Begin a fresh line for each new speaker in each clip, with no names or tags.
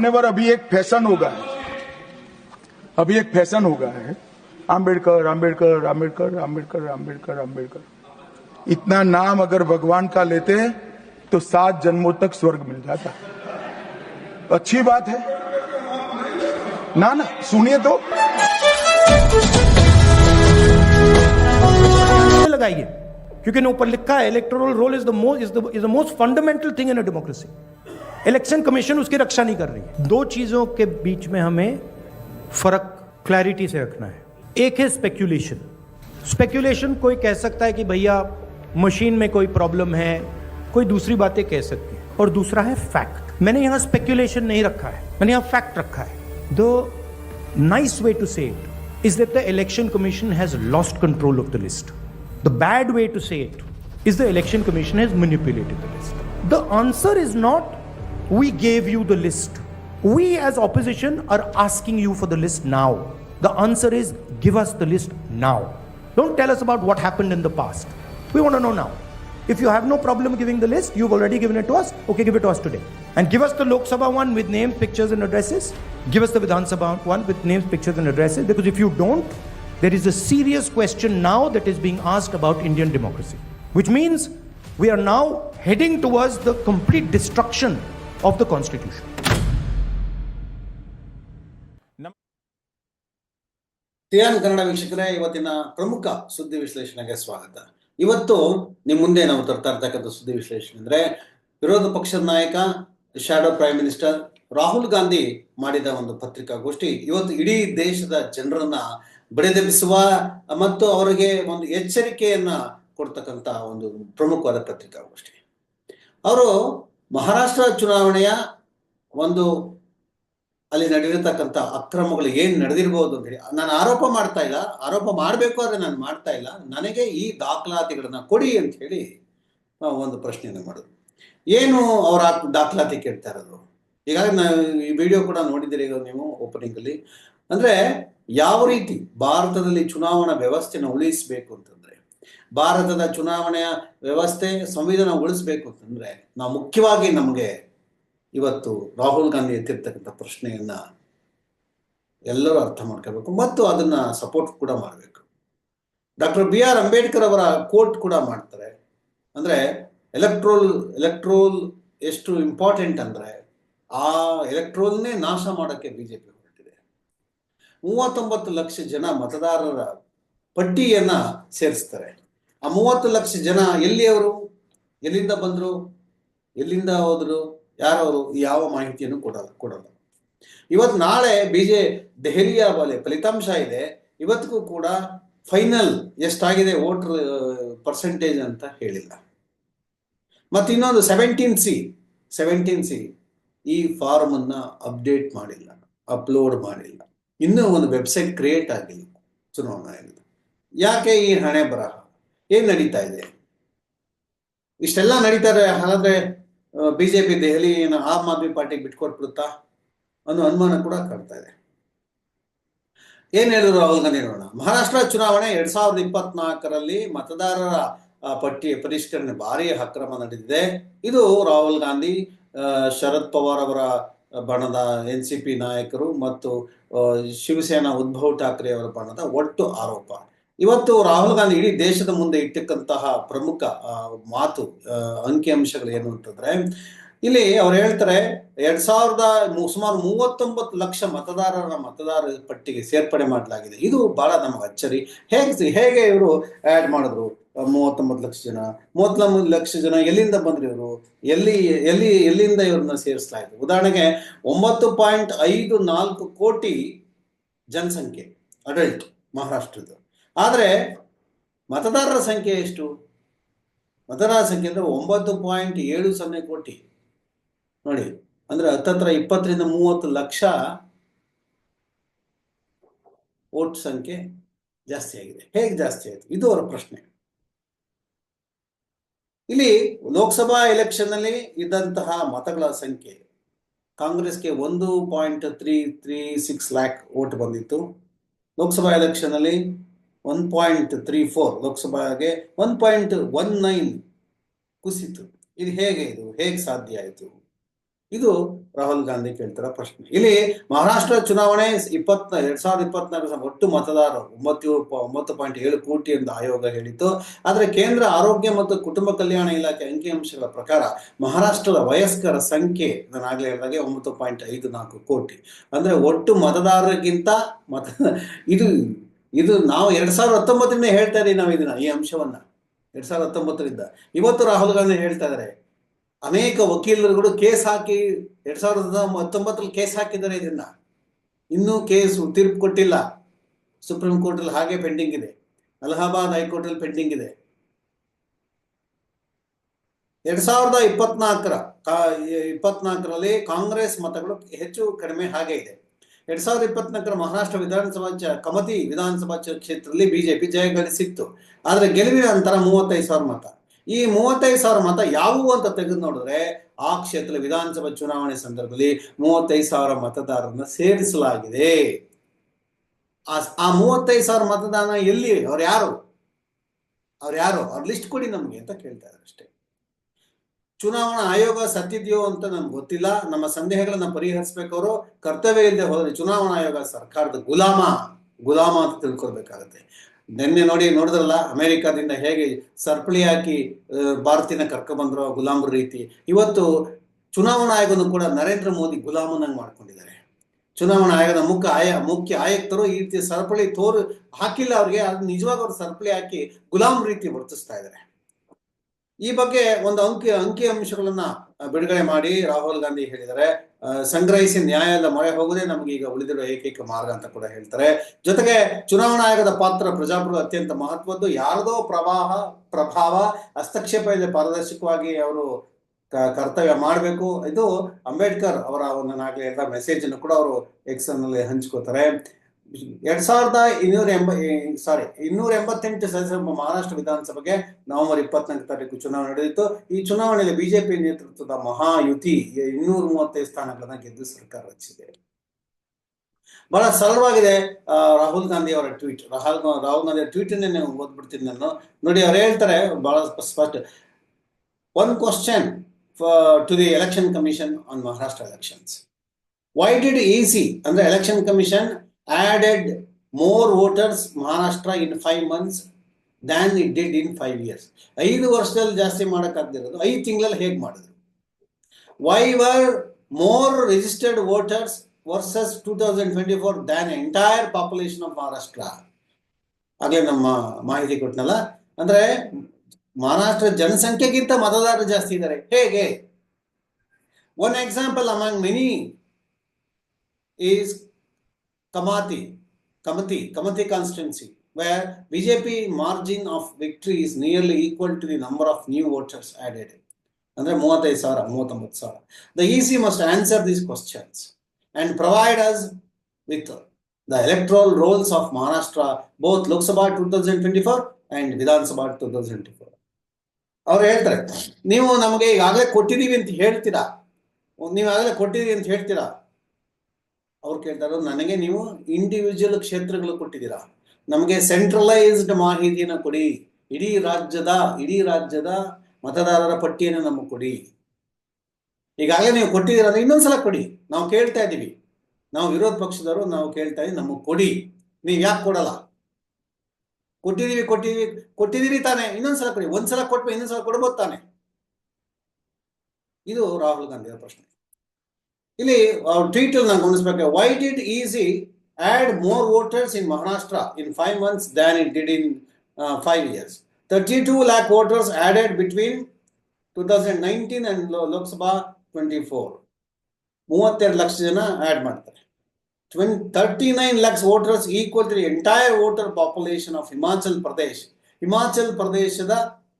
मान्यवर अभी एक फ़ैशन होगा। है अभी एक फ़ैशन होगा। है आम्बेडकर आम्बेडकर आम्बेडकर आम्बेडकर आम्बेडकर आम्बेडकर इतना नाम अगर भगवान का लेते तो सात जन्मों तक स्वर्ग मिल जाता। अच्छी बात है। ना ना, सुनिए तो।
लगाइए, क्योंकि ऊपर लिखा है electoral roll is the most is the most fundamental thing in a democracy election commission उसकी रक्षा नहीं कर रही है। दो चीज़ों के बीच में हमें फ़र्क क्लैरिटी से रखना है। एक है स्पेक्यूलेशन स्पेक्यूलेशन कोई कह सकता है कि भैया मशीन में कोई प्रॉब्लम है, कोई दूसरी बातें कह सकती है। और दूसरा है फैक्ट मैंने यहाँ स्पेक्यूलेशन नहीं रखा है। मैंने यहाँ फैक्ट रखा है। The nice way to say it is that the election commission has lost control of the list. The bad way to say it is the election commission has manipulated the list. The answer is not we gave you the list. We as opposition are asking you for the list now. The answer is give us the list now. Don't tell us about what happened in the past. We want to know now. If you have no problem giving the list, you've already given it to us. Okay, give it to us today. And give us the Lok Sabha one with names, pictures, and addresses. Give us the Vidhan Sabha one with names, pictures, and addresses. Because if you don't, there is a serious question now that is being asked about Indian democracy. Which means we are now heading towards the complete destruction of the constitution.
TR Kannada ವೀಕ್ಷಕರೇ, ಇವತ್ತಿನ ಪ್ರಮುಖ ಸುದ್ದಿ ವಿಶ್ಲೇಷಣೆಗೆ ಸ್ವಾಗತ. ಇವತ್ತು ನಿಮ್ಮ ಮುಂದೆ ನಾವು ತರ್ತಾ ಇರ್ತಕ್ಕಂಥ ಸುದ್ದಿ ವಿಶ್ಲೇಷಣೆ ಅಂದ್ರೆ ವಿರೋಧ ಪಕ್ಷದ ನಾಯಕ shadow prime minister Rahul Gandhi ಮಾಡಿದ ಒಂದು ಪತ್ರಿಕಾಗೋಷ್ಠಿ. ಇವತ್ತು ಇಡೀ ದೇಶದ ಜನರನ್ನ ಬಡಿದೆಬ್ಬಿಸುವ ಮತ್ತು ಅವರಿಗೆ ಒಂದು ಎಚ್ಚರಿಕೆಯನ್ನ ಕೊಡ್ತಕ್ಕಂತ ಒಂದು ಪ್ರಮುಖವಾದ ಪತ್ರಿಕಾಗೋಷ್ಠಿ. ಅವರು ಮಹಾರಾಷ್ಟ್ರ ಚುನಾವಣೆಯ ಒಂದು ಅಲ್ಲಿ ನಡೆದಿರತಕ್ಕಂಥ ಅಕ್ರಮಗಳು ಏನು ನಡೆದಿರ್ಬೋದು ಅಂತ ಹೇಳಿ, ನಾನು ಆರೋಪ ಮಾಡ್ತಾ ಇಲ್ಲ, ಆರೋಪ ಮಾಡಬೇಕು ಆದರೆ ನಾನು ಮಾಡ್ತಾ ಇಲ್ಲ, ನನಗೆ ಈ ದಾಖಲಾತಿಗಳನ್ನ ಕೊಡಿ ಅಂತ ಹೇಳಿ ಒಂದು ಪ್ರಶ್ನೆಯನ್ನು ಮಾಡೋದು. ಏನು ಅವರ ದಾಖಲಾತಿ ಕೇಳ್ತಾ ಇರೋದು? ಈಗಾಗಲೇ ನಾವು ಈ ವಿಡಿಯೋ ಕೂಡ ನೋಡಿದ್ದೀರಿ ಈಗ ನೀವು ಓಪನಿಂಗಲ್ಲಿ ಅಂದರೆ ಯಾವ ರೀತಿ ಭಾರತದಲ್ಲಿ ಚುನಾವಣಾ ವ್ಯವಸ್ಥೆನ ಉಳಿಸಬೇಕು ಅಂತಂದ್ರೆ ಭಾರತದ ಚುನಾವಣೆಯ ವ್ಯವಸ್ಥೆ ಸಂವಿಧಾನ ಉಳಿಸ್ಬೇಕು ಅಂತಂದ್ರೆ ನಾವು ಮುಖ್ಯವಾಗಿ ನಮಗೆ ಇವತ್ತು ರಾಹುಲ್ ಗಾಂಧಿ ಎತ್ತಿರ್ತಕ್ಕಂಥ ಪ್ರಶ್ನೆಯನ್ನ ಎಲ್ಲರೂ ಅರ್ಥ ಮಾಡ್ಕೋಬೇಕು ಮತ್ತು ಅದನ್ನ ಸಪೋರ್ಟ್ ಕೂಡ ಮಾಡಬೇಕು. ಡಾಕ್ಟರ್ ಬಿ ಆರ್ ಅಂಬೇಡ್ಕರ್ ಅವರ ಕೋರ್ಟ್ ಕೂಡ ಮಾಡ್ತಾರೆ. ಅಂದ್ರೆ ಎಲೆಕ್ಟ್ರೋಲ್ ಎಲೆಕ್ಟ್ರೋಲ್ ಎಷ್ಟು ಇಂಪಾರ್ಟೆಂಟ್ ಅಂದ್ರೆ ಆ ಎಲೆಕ್ಟ್ರೋಲ್ನೇ ನಾಶ ಮಾಡೋಕ್ಕೆ ಬಿಜೆಪಿ ಹೊರಟಿದೆ. ಮೂವತ್ತೊಂಬತ್ತು ಲಕ್ಷ ಜನ ಮತದಾರರ ಪಟ್ಟಿಯನ್ನ ಸೇರಿಸ್ತಾರೆ. ಆ ಮೂವತ್ತು ಲಕ್ಷ ಜನ ಎಲ್ಲಿಯವರು? ಎಲ್ಲಿಂದ ಬಂದರು? ಎಲ್ಲಿಂದ ಹೋದ್ರು? ಯಾರವರು? ಯಾವ ಮಾಹಿತಿಯನ್ನು ಕೊಡಲ್ಲ ಕೊಡಲ್ಲ. ಇವತ್ತು ನಾಳೆ ಬಿಜೆ ದೆಹಲಿಯ ಬಲೆ ಫಲಿತಾಂಶ ಇದೆ. ಇವತ್ತಿಗೂ ಕೂಡ ಫೈನಲ್ ಎಷ್ಟಾಗಿದೆ ವೋಟರ್ ಪರ್ಸೆಂಟೇಜ್ ಅಂತ ಹೇಳಿಲ್ಲ. ಮತ್ತು ಇನ್ನೊಂದು ಸೆವೆಂಟೀನ್ ಸಿ ಸೆವೆಂಟೀನ್ ಸಿ ಈ ಫಾರ್ಮ್ ಅನ್ನ ಅಪ್ಡೇಟ್ ಮಾಡಿಲ್ಲ, ಅಪ್ಲೋಡ್ ಮಾಡಿಲ್ಲ. ಇನ್ನೂ ಒಂದು ವೆಬ್ಸೈಟ್ ಕ್ರಿಯೇಟ್ ಆಗಿಲ್ಲ, ಚುನಾವಣಾ ಯಾಕೆ ಈ ಹಣೆ ಬರಹ ಏನ್ ನಡೀತಾ ಇದೆ? ಇಷ್ಟೆಲ್ಲ ನಡೀತಾರೆ, ಹಾಗಾದ್ರೆ ಬಿಜೆಪಿ ಏನು ಆಮ್ ಆದ್ಮಿ ಪಾರ್ಟಿಗೆ ಬಿಟ್ಕೊಟ್ಬಿಡುತ್ತಾ? ಅನ್ನೋ ಅನುಮಾನ ಕೂಡ ಕಾಡ್ತಾ ಇದೆ. ಏನ್ ಹೇಳಿದ್ರು ರಾಹುಲ್ ಗಾಂಧಿ ನೋಡೋಣ. ಮಹಾರಾಷ್ಟ್ರ ಚುನಾವಣೆ ಎರಡ್ ಸಾವಿರದ ಇಪ್ಪತ್ನಾಲ್ಕರಲ್ಲಿ ಮತದಾರರ ಪಟ್ಟಿ, ಪರಿಷ್ಕರಣೆ ಭಾರಿ ಅಕ್ರಮ ನಡೆದಿದೆ. ಇದು ರಾಹುಲ್ ಗಾಂಧಿ ಶರದ್ ಪವಾರ್ ಅವರ ಬಣದ ಎನ್ ಸಿ ನಾಯಕರು ಮತ್ತು ಶಿವಸೇನಾ ಉದ್ಭವ್ ಠಾಕ್ರೆ ಅವರ ಬಣದ ಒಟ್ಟು ಆರೋಪ. ಇವತ್ತು ರಾಹುಲ್ ಗಾಂಧಿ ಇಡೀ ದೇಶದ ಮುಂದೆ ಇಟ್ಟಕ್ಕಂತಹ ಪ್ರಮುಖ ಮಾತು ಅಂಕಿಅಂಶಗಳು ಏನು ಅಂತಂದ್ರೆ, ಇಲ್ಲಿ ಅವ್ರು ಹೇಳ್ತಾರೆ ಎರಡ್ ಸಾವಿರದ ಸುಮಾರು ಮೂವತ್ತೊಂಬತ್ತು ಲಕ್ಷ ಮತದಾರರ ಮತದಾರ ಪಟ್ಟಿಗೆ ಸೇರ್ಪಡೆ ಮಾಡಲಾಗಿದೆ. ಇದು ಬಹಳ ನಮಗೆ ಅಚ್ಚರಿ. ಹೇಗೆ ಹೇಗೆ ಇವರು ಆಡ್ ಮಾಡಿದ್ರು? ಮೂವತ್ತೊಂಬತ್ತು ಲಕ್ಷ ಜನ, ಮೂವತ್ತೊಂಬತ್ತು ಲಕ್ಷ ಜನ ಎಲ್ಲಿಂದ ಬಂದ್ರು ಇವರು? ಎಲ್ಲಿ ಎಲ್ಲಿ, ಎಲ್ಲಿಂದ ಇವ್ರನ್ನ ಸೇರಿಸಲಾಯಿತು? ಉದಾಹರಣೆಗೆ ಒಂಬತ್ತು ಪಾಯಿಂಟ್ ಐದು ನಾಲ್ಕು ಕೋಟಿ ಜನಸಂಖ್ಯೆ ಅಡಲ್ಟ್ ಮಹಾರಾಷ್ಟ್ರದ ಆದ್ರೆ ಮತದಾರರ ಸಂಖ್ಯೆ ಎಷ್ಟು? ಮತದಾರರ ಸಂಖ್ಯೆ ಅಂದರೆ ಒಂಬತ್ತು ಪಾಯಿಂಟ್ ಏಳು ಸೊನ್ನೆ ಕೋಟಿ. ನೋಡಿ, ಅಂದ್ರೆ ಹತ್ತತ್ರ ಇಪ್ಪತ್ತರಿಂದ ಮೂವತ್ತು ಲಕ್ಷ ವೋಟ್ ಸಂಖ್ಯೆ ಜಾಸ್ತಿ ಆಗಿದೆ. ಹೇಗೆ ಜಾಸ್ತಿ ಆಯಿತು? ಇದು ಅವರ ಪ್ರಶ್ನೆ. ಇಲ್ಲಿ ಲೋಕಸಭಾ ಎಲೆಕ್ಷನ್ನಲ್ಲಿ ಇದ್ದಂತಹ ಮತಗಳ ಸಂಖ್ಯೆ, ಕಾಂಗ್ರೆಸ್ಗೆ ಒಂದು point three three six lakh vote ಬಂದಿತ್ತು. ಲೋಕಸಭಾ ಎಲೆಕ್ಷನ್ ಅಲ್ಲಿ ಒನ್ ಪಾಯಿಂಟ್ ತ್ರೀ ಫೋರ್ ಲೋಕಸಭಾಗೆ ಒನ್ ಪಾಯಿಂಟ್ ಒನ್ ನೈನ್ ಕುಸಿತು. ಇದು ಹೇಗೆ ಇದು? ಹೇಗೆ ಸಾಧ್ಯ ಆಯಿತು? ಇದು ರಾಹುಲ್ ಗಾಂಧಿ ಕೇಳ್ತಿರೋ ಪ್ರಶ್ನೆ. ಇಲ್ಲಿ ಮಹಾರಾಷ್ಟ್ರ ಚುನಾವಣೆ ಇಪ್ಪತ್ ಎರಡ್ ಸಾವಿರದ ಇಪ್ಪತ್ನಾಲ್ಕು ಒಟ್ಟು ಮತದಾರರು ಒಂಬತ್ತು ಒಂಬತ್ತು ಪಾಯಿಂಟ್ ಏಳು ಕೋಟಿ ಎಂದು ಆಯೋಗ ಹೇಳಿತ್ತು. ಆದರೆ ಕೇಂದ್ರ ಆರೋಗ್ಯ ಮತ್ತು ಕುಟುಂಬ ಕಲ್ಯಾಣ ಇಲಾಖೆ ಅಂಕಿಅಂಶಗಳ ಪ್ರಕಾರ ಮಹಾರಾಷ್ಟ್ರದ ವಯಸ್ಕರ ಸಂಖ್ಯೆ ನಾನು ಆಗ್ಲೇ ಹೇಳಿದಾಗೆ ಒಂಬತ್ತು ಪಾಯಿಂಟ್ ಐದು ನಾಲ್ಕು ಕೋಟಿ. ಅಂದ್ರೆ ಒಟ್ಟು ಮತದಾರರಿಗಿಂತ ಮತ ಇದು ಇದು ನಾವು ಎರಡ್ ಸಾವಿರದ ಹತ್ತೊಂಬತ್ತರಿಂದ ಹೇಳ್ತಾ ಇದೀವಿ ನಾವು ಇದನ್ನ, ಈ ಅಂಶವನ್ನ. ಎರಡ್ ಸಾವಿರದ ಹತ್ತೊಂಬತ್ತರಿಂದ. ಇವತ್ತು ರಾಹುಲ್ ಗಾಂಧಿ ಹೇಳ್ತಾ ಇದಾರೆ, ಅನೇಕ ವಕೀಲರುಗಳು ಕೇಸ್ ಹಾಕಿ ಎರಡ್ ಸಾವಿರದ ಹತ್ತೊಂಬತ್ತರಲ್ಲಿ ಕೇಸ್ ಹಾಕಿದ್ದಾರೆ ಇದನ್ನ. ಇನ್ನೂ ಕೇಸ್ ತೀರ್ಪು ಕೊಟ್ಟಿಲ್ಲ. ಸುಪ್ರೀಂ ಕೋರ್ಟ್ ಅಲ್ಲಿ ಹಾಗೆ ಪೆಂಡಿಂಗ್ ಇದೆ. ಅಲಹಾಬಾದ್ ಹೈಕೋರ್ಟ್ ಅಲ್ಲಿ ಪೆಂಡಿಂಗ್ ಇದೆ. ಎರಡ್ ಸಾವಿರದ ಇಪ್ಪತ್ನಾಲ್ಕರ ಇಪ್ಪತ್ನಾಲ್ಕರಲ್ಲಿ ಕಾಂಗ್ರೆಸ್ ಮತಗಳು ಹೆಚ್ಚು ಕಡಿಮೆ ಹಾಗೆ ಇದೆ. ಎರಡ್ ಸಾವಿರದ ಇಪ್ಪತ್ನಾಲ್ಕರ ಮಹಾರಾಷ್ಟ್ರ ವಿಧಾನಸಭಾ ಕಮತಿ ವಿಧಾನಸಭಾ ಕ್ಷೇತ್ರದಲ್ಲಿ ಬಿಜೆಪಿ ಜಯ ಗಳಿಸಿತ್ತು. ಆದ್ರೆ ಗೆಲುವಿನ ನಂತರ ಮೂವತ್ತೈದು ಸಾವಿರ ಮತ. ಈ ಮೂವತ್ತೈದು ಸಾವಿರ ಮತ ಯಾವುವು ಅಂತ ತೆಗೆದು ನೋಡಿದ್ರೆ ಆ ಕ್ಷೇತ್ರ ವಿಧಾನಸಭಾ ಚುನಾವಣೆ ಸಂದರ್ಭದಲ್ಲಿ ಮೂವತ್ತೈದು ಸಾವಿರ ಮತದಾರರನ್ನ ಸೇರಿಸಲಾಗಿದೆ. ಆ ಆ ಮೂವತ್ತೈದು ಸಾವಿರ ಮತದಾನ ಎಲ್ಲಿ? ಅವ್ರು ಯಾರು? ಅವ್ರು ಯಾರು? ಅವ್ರ ಲಿಸ್ಟ್ ಕೊಡಿ ನಮ್ಗೆ ಅಂತ ಕೇಳ್ತಾ ಇದ್ದಾರೆ ಅಷ್ಟೇ. ಚುನಾವಣಾ ಆಯೋಗ ಸತ್ತಿದೆಯೋ ಅಂತ ನಮ್ಗೆ ಗೊತ್ತಿಲ್ಲ. ನಮ್ಮ ಸಂದೇಹಗಳನ್ನ ಪರಿಹರಿಸಬೇಕು ಕರ್ತವ್ಯ ಇಲ್ಲದೆ ಹೋದ್ರೆ ಚುನಾವಣಾ ಆಯೋಗ ಸರ್ಕಾರದ ಗುಲಾಮ ಗುಲಾಮ ಅಂತ ತಿಳ್ಕೊಳ್ಬೇಕಾಗತ್ತೆ. ನಿನ್ನೆ ನೋಡಿ ನೋಡಿದ್ರಲ್ಲ, ಅಮೆರಿಕಾದಿಂದ ಹೇಗೆ ಸರ್ಪಳಿ ಹಾಕಿ ಭಾರತೀಯ ಕರ್ಕೊಂಡ್ಬಂದ್ರು ಕರ್ಕ ಬಂದ್ರು ಗುಲಾಮರ ರೀತಿ. ಇವತ್ತು ಚುನಾವಣಾ ಆಯೋಗನು ಕೂಡ ನರೇಂದ್ರ ಮೋದಿ ಗುಲಾಮನಾಗಿ ಮಾಡ್ಕೊಂಡಿದ್ದಾರೆ. ಚುನಾವಣಾ ಆಯೋಗದ ಮುಖ್ಯ ಆಯ, ಮುಖ್ಯ ಆಯುಕ್ತರು ಈ ರೀತಿ ಸರಪಳಿ ತೋರು ಹಾಕಿಲ್ಲ ಅವ್ರಿಗೆ, ಅದು ನಿಜವಾಗ ಅವ್ರು ಸರಪಳಿ ಹಾಕಿ ಗುಲಾಮ್ ರೀತಿ ವರ್ತಿಸ್ತಾ ಇದ್ದಾರೆ ಈ ಬಗ್ಗೆ ಒಂದು ಅಂಕಿ ಅಂಕಿ ಅಂಶಗಳನ್ನ ಬಿಡುಗಡೆ ಮಾಡಿ ರಾಹುಲ್ ಗಾಂಧಿ ಹೇಳಿದರೆ ಸಂಗ್ರಹಿಸಿ ನ್ಯಾಯದ ಮೊರೆ ಹೋಗುದೇ ನಮಗೆ ಈಗ ಉಳಿದಿರುವ ಏಕೈಕ ಮಾರ್ಗ ಅಂತ ಕೂಡ ಹೇಳ್ತಾರೆ. ಜೊತೆಗೆ ಚುನಾವಣಾ ಆಯೋಗದ ಪಾತ್ರ ಪ್ರಜಾಪ್ರಭು ಅತ್ಯಂತ ಮಹತ್ವದ್ದು. ಯಾರದೋ ಪ್ರವಾಹ, ಪ್ರಭಾವ ಹಸ್ತಕ್ಷೇಪ ಇದೆ ಪಾರದರ್ಶಕವಾಗಿ ಅವರು ಕರ್ತವ್ಯ ಮಾಡಬೇಕು. ಇದು ಅಂಬೇಡ್ಕರ್ ಅವರ ಒಂದು ಹೇಳಿದ ಮೆಸೇಜ್ ಅನ್ನು ಕೂಡ ಅವರು ಎಕ್ಸ್ನಲ್ಲಿ ಹಂಚ್ಕೋತಾರೆ. ಎರಡ್ ಸಾವಿರದ ಇನ್ನೂರ ಎಂಬ ಸಾರಿ ಇನ್ನೂರ ಎಂಬತ್ತೆಂಟು ಸದಸ್ಯರ ಮಹಾರಾಷ್ಟ್ರ ವಿಧಾನಸಭೆಗೆ ನವೆಂಬರ್ ಇಪ್ಪತ್ನಾಲ್ಕು ತಾರೀಕು ಚುನಾವಣೆ ನಡೆಯಿತು ಈ ಚುನಾವಣೆಯಲ್ಲಿ ಬಿಜೆಪಿ ನೇತೃತ್ವದ ಮಹಾಯುತಿ ಇನ್ನೂರ ಮೂವತ್ತೈದು ಸ್ಥಾನಗಳನ್ನ ಗೆದ್ದು ಸರ್ಕಾರ ರಚಿಸಿದೆ. ಬಹಳ ಸರಳವಾಗಿದೆ ರಾಹುಲ್ ಗಾಂಧಿ ಅವರ ಟ್ವೀಟ್. ರಾಹುಲ್ ರಾಹುಲ್ ಗಾಂಧಿ ಟ್ವೀಟ್ ಓದ್ಬಿಡ್ತೀನಿ ನಾನು. ನೋಡಿ, ಅವ್ರು ಹೇಳ್ತಾರೆ, ಬಹಳ ಸ್ಪ- ಸ್ಪಷ್ಟ. One question to the election commission on Maharashtra elections why did EC ಅಂದ್ರೆ election commission added more voters Maharashtra in five months than it did in five years ಐದು ವರ್ಷದಲ್ಲಿ ಜಾಸ್ತಿ ಮಾಡೋಕ್ಕಾಗದಿರೋದು ಐದು ತಿಂಗಳಲ್ಲಿ ಹೇಗೆ ಮಾಡಿದ್ರು? Why were more registered voters versus two thousand twenty four than entire population of Maharashtra ಆಗಲೇ ನಮ್ಮ ಮಾಹಿತಿ ಕೊಟ್ನಲ್ಲ? ಅಂದ್ರೆ ಮಹಾರಾಷ್ಟ್ರ ಜನಸಂಖ್ಯೆಗಿಂತ ಮತದಾರರು ಜಾಸ್ತಿ ಇದ್ದಾರೆ ಹೇಗೆ? One example among many is Kamthi, Kamthi Kamthi constituency where BJP margin of victory is nearly equal to the number of new voters added. ಅಂದರೆ ಮೂವತ್ತೈದು ಸಾವಿರ, ಮೂವತ್ತೊಂಬತ್ತು ಸಾವಿರ. The E C must answer these questions and provide us with the electoral rolls of Maharashtra both Lok Sabha two thousand twenty four and Vidhan Sabha two thousand twenty four ಅವ್ರು ಹೇಳ್ತಾರೆ, ನೀವು ನಮಗೆ ಈಗಾಗಲೇ ಕೊಟ್ಟಿದ್ದೀವಿ ಅಂತ ಹೇಳ್ತೀರಾ? ನೀವು ಆಗಲೇ ಕೊಟ್ಟಿದ್ದೀವಿ ಅಂತ ಹೇಳ್ತೀರಾ? ಅವ್ರು ಕೇಳ್ತಾರೆ ನನಗೆ ನೀವು ಇಂಡಿವಿಜುವಲ್ ಕ್ಷೇತ್ರಗಳು ಕೊಟ್ಟಿದ್ದೀರಾ? ನಮಗೆ ಸೆಂಟ್ರಲೈಸ್ಡ್ ಮಾಹಿತಿಯನ್ನು ಕೊಡಿ. ಇಡೀ ರಾಜ್ಯದ ಇಡೀ ರಾಜ್ಯದ ಮತದಾರರ ಪಟ್ಟಿಯನ್ನು ನಮಗೆ ಕೊಡಿ. ಈಗಾಗಲೇ ನೀವು ಕೊಟ್ಟಿದ್ದೀರ ಇನ್ನೊಂದ್ಸಲ ಕೊಡಿ. ನಾವು ಕೇಳ್ತಾ ಇದ್ದೀವಿ. ನಾವು ವಿರೋಧ ಪಕ್ಷದವರು, ನಾವು ಕೇಳ್ತಾ ಇದ್ದೀವಿ, ನಮಗೆ ಕೊಡಿ. ನೀವು ಯಾಕೆ ಕೊಡಲ್ಲ? ಕೊಟ್ಟಿದ್ದೀವಿ ಕೊಟ್ಟಿದ್ದೀವಿ, ಕೊಟ್ಟಿದ್ದೀರಿ ತಾನೆ. ಇನ್ನೊಂದ್ಸಲ ಕೊಡಿ. ಒಂದ್ಸಲ ಕೊಟ್ಟು ಇನ್ನೊಂದ್ಸಲ ಕೊಡ್ಬೋದು ತಾನೆ? ಇದು ರಾಹುಲ್ ಗಾಂಧಿಯ ಪ್ರಶ್ನೆ. ಇಲ್ಲಿ ಅವ್ರ ಟ್ವೀಟ್ ನಾನು ಗಮನಿಸ್ಬೇಕು. Why did EC add more voters in Maharashtra in five months than it did in five years thirty two lakh voters added between two thousand nineteen and Lok Sabha twenty four ಮೂವತ್ತೆರಡು ಲಕ್ಷ ಜನ add ಮಾಡ್ತಾರೆ. ಟ್ವೆನ್ thirty nine lakhs voters equal to entire voter population of Himachal Pradesh Himachal ಪ್ರದೇಶದ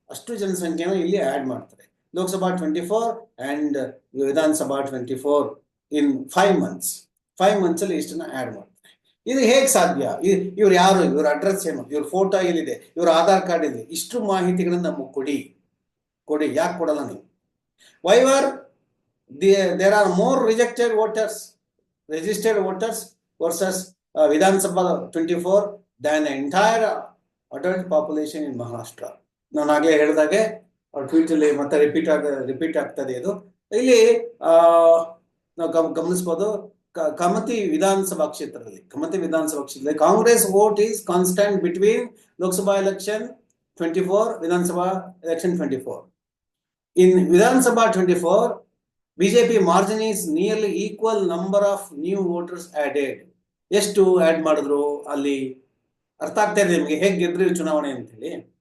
ಅಷ್ಟು ಜನಸಂಖ್ಯೆನ ಇಲ್ಲಿ add ಮಾಡ್ತಾರೆ. Lok Sabha twenty four and Vidhan Sabha twenty four in five months five ಮಂತ್ಸಲ್ಲಿ ಇಷ್ಟನ್ನ add ಮಾಡ್ತಾರೆ. ಇದು ಹೇಗೆ ಸಾಧ್ಯ? ಇವ್ರು ಯಾರು? ಇವ್ರ ಅಡ್ರೆಸ್ ಏನು? ಇವ್ರ ಫೋಟೋ ಎಲ್ಲಿದೆ? ಇವ್ರ ಆಧಾರ್ ಕಾರ್ಡ್ ಇದೆ ಇಷ್ಟು ಮಾಹಿತಿಗಳನ್ನ ನಮಗೆ ಕೊಡಿ. ಕೊಡಿ. ಯಾಕೆ ಕೊಡಲ್ಲ ನೀವು? Why were there are more rejected voters registered voters versus Vidhan Sabha twenty four than entire adult population in Maharashtra ನಾನು ಆಗಲೇ ಹೇಳಿದಾಗೆ ಟ್ವೀಟಲ್ಲಿ ಮತ್ತೆ ರಿಪೀಟ್ ಆಗ ರಿಪೀಟ್ ಆಗ್ತದೆ ಇದು. ಇಲ್ಲಿ ನಾವು ಗಮ- ಗಮನಿಸಬಹುದು ಕ- ಕಮತಿ ವಿಧಾನಸಭಾ ಕ್ಷೇತ್ರದಲ್ಲಿ, ಕಮತಿ ವಿಧಾನಸಭಾ ಕ್ಷೇತ್ರದಲ್ಲಿ Congress vote is constant between Lok Sabha election twenty four Vidhan Sabha election twenty four in Vidhan Sabha twenty four BJP margin is nearly equal number of new voters added ಎಷ್ಟು ಆಡ್ ಮಾಡಿದ್ರು ಅಲ್ಲಿ? ಅರ್ಥ ಆಗ್ತಾ ಇದೆ ನಿಮಗೆ, ಹೇಗೆ ಗೆದ್ರಿ ಚುನಾವಣೆ ಅಂತೇಳಿ.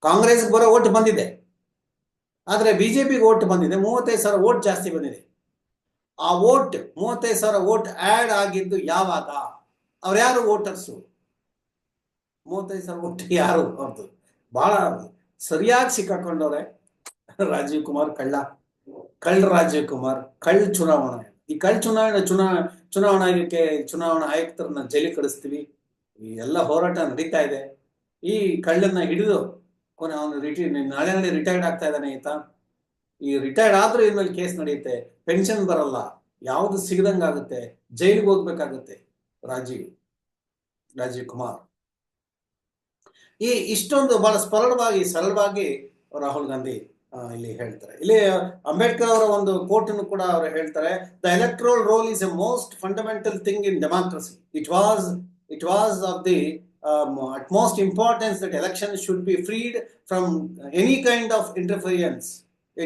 ಕಾಂಗ್ರೆಸ್ ಬರೋ ಓಟ್ ಬಂದಿದೆ. ಆದ್ರೆ ಬಿಜೆಪಿಗೆ ಓಟ್ ಬಂದಿದೆ, ಮೂವತ್ತೈದು ಸಾವಿರ ಓಟ್ ಜಾಸ್ತಿ ಬಂದಿದೆ. ಆ ವೋಟ್, ಮೂವತ್ತೈದು ಸಾವಿರ ವೋಟ್ ಆಡ್ ಆಗಿದ್ದು ಯಾವಾಗ? ಅವ್ರು ಯಾರು ವೋಟರ್ಸು? ಮೂವತ್ತೈದು ಸಾವಿರ ವೋಟ್ ಯಾರು ಅವ್ರದ್ದು ಬಹಳ ಸರಿಯಾಗಿ ಸಿಕ್ಕಾಕೊಂಡವ್ರೆ. ರಾಜೀವ್ ಕುಮಾರ್ ಕಳ್ಳ. ಕಳ್ಳ ರಾಜೀವ್ ಕುಮಾರ್, ಕಳ್ಳ ಚುನಾವಣೆ. ಈ ಕಳ್ಳ ಚುನಾವಣೆ, ಚುನಾ, ಚುನಾವಣಾ ಆಯೋಗಕ್ಕೆ ಚುನಾವಣಾ ಆಯುಕ್ತರನ್ನ ಜೈಲಿಗೆ ಕಳಿಸ್ತೀವಿ. ಈ ಎಲ್ಲ ಹೋರಾಟ ನಡೀತಾ ಇದೆ. ಈ ಕಳ್ಳನ್ನ ಹಿಡಿದು ಕೊನೆ ಅವನು ರಿಟೈರ್ ನಾಳೆ ನಾಳೆ ರಿಟೈರ್ಡ್ ಆಗ್ತಾ ಇದ್ದಾನೆ ಈತ. ಈ ರಿಟೈರ್ಡ್ ಆದ್ರೂ ಇನ್ಮೇಲೆ ಕೇಸ್ ನಡೆಯುತ್ತೆ. ಪೆನ್ಷನ್ ಬರಲ್ಲ. ಯಾವ್ದು ಸಿಗದಂಗಾಗುತ್ತೆ ಜೈಲಿಗೆ ಹೋಗ್ಬೇಕಾಗುತ್ತೆ ರಾಜೀವ್ ರಾಜೀವ್ ಕುಮಾರ್. ಈ ಇಷ್ಟೊಂದು ಬಹಳ ಸರಳವಾಗಿ ಸರಳವಾಗಿ ರಾಹುಲ್ ಗಾಂಧಿ ಇಲ್ಲಿ ಹೇಳ್ತಾರೆ. ಇಲ್ಲಿ ಅಂಬೇಡ್ಕರ್ ಅವರ ಒಂದು ಕೋರ್ಟನ್ನು ಕೂಡ ಅವರು ಹೇಳ್ತಾರೆ the electoral roll is a most fundamental thing in democracy it was it was of the utmost importance that election should be freed from any kind of interference.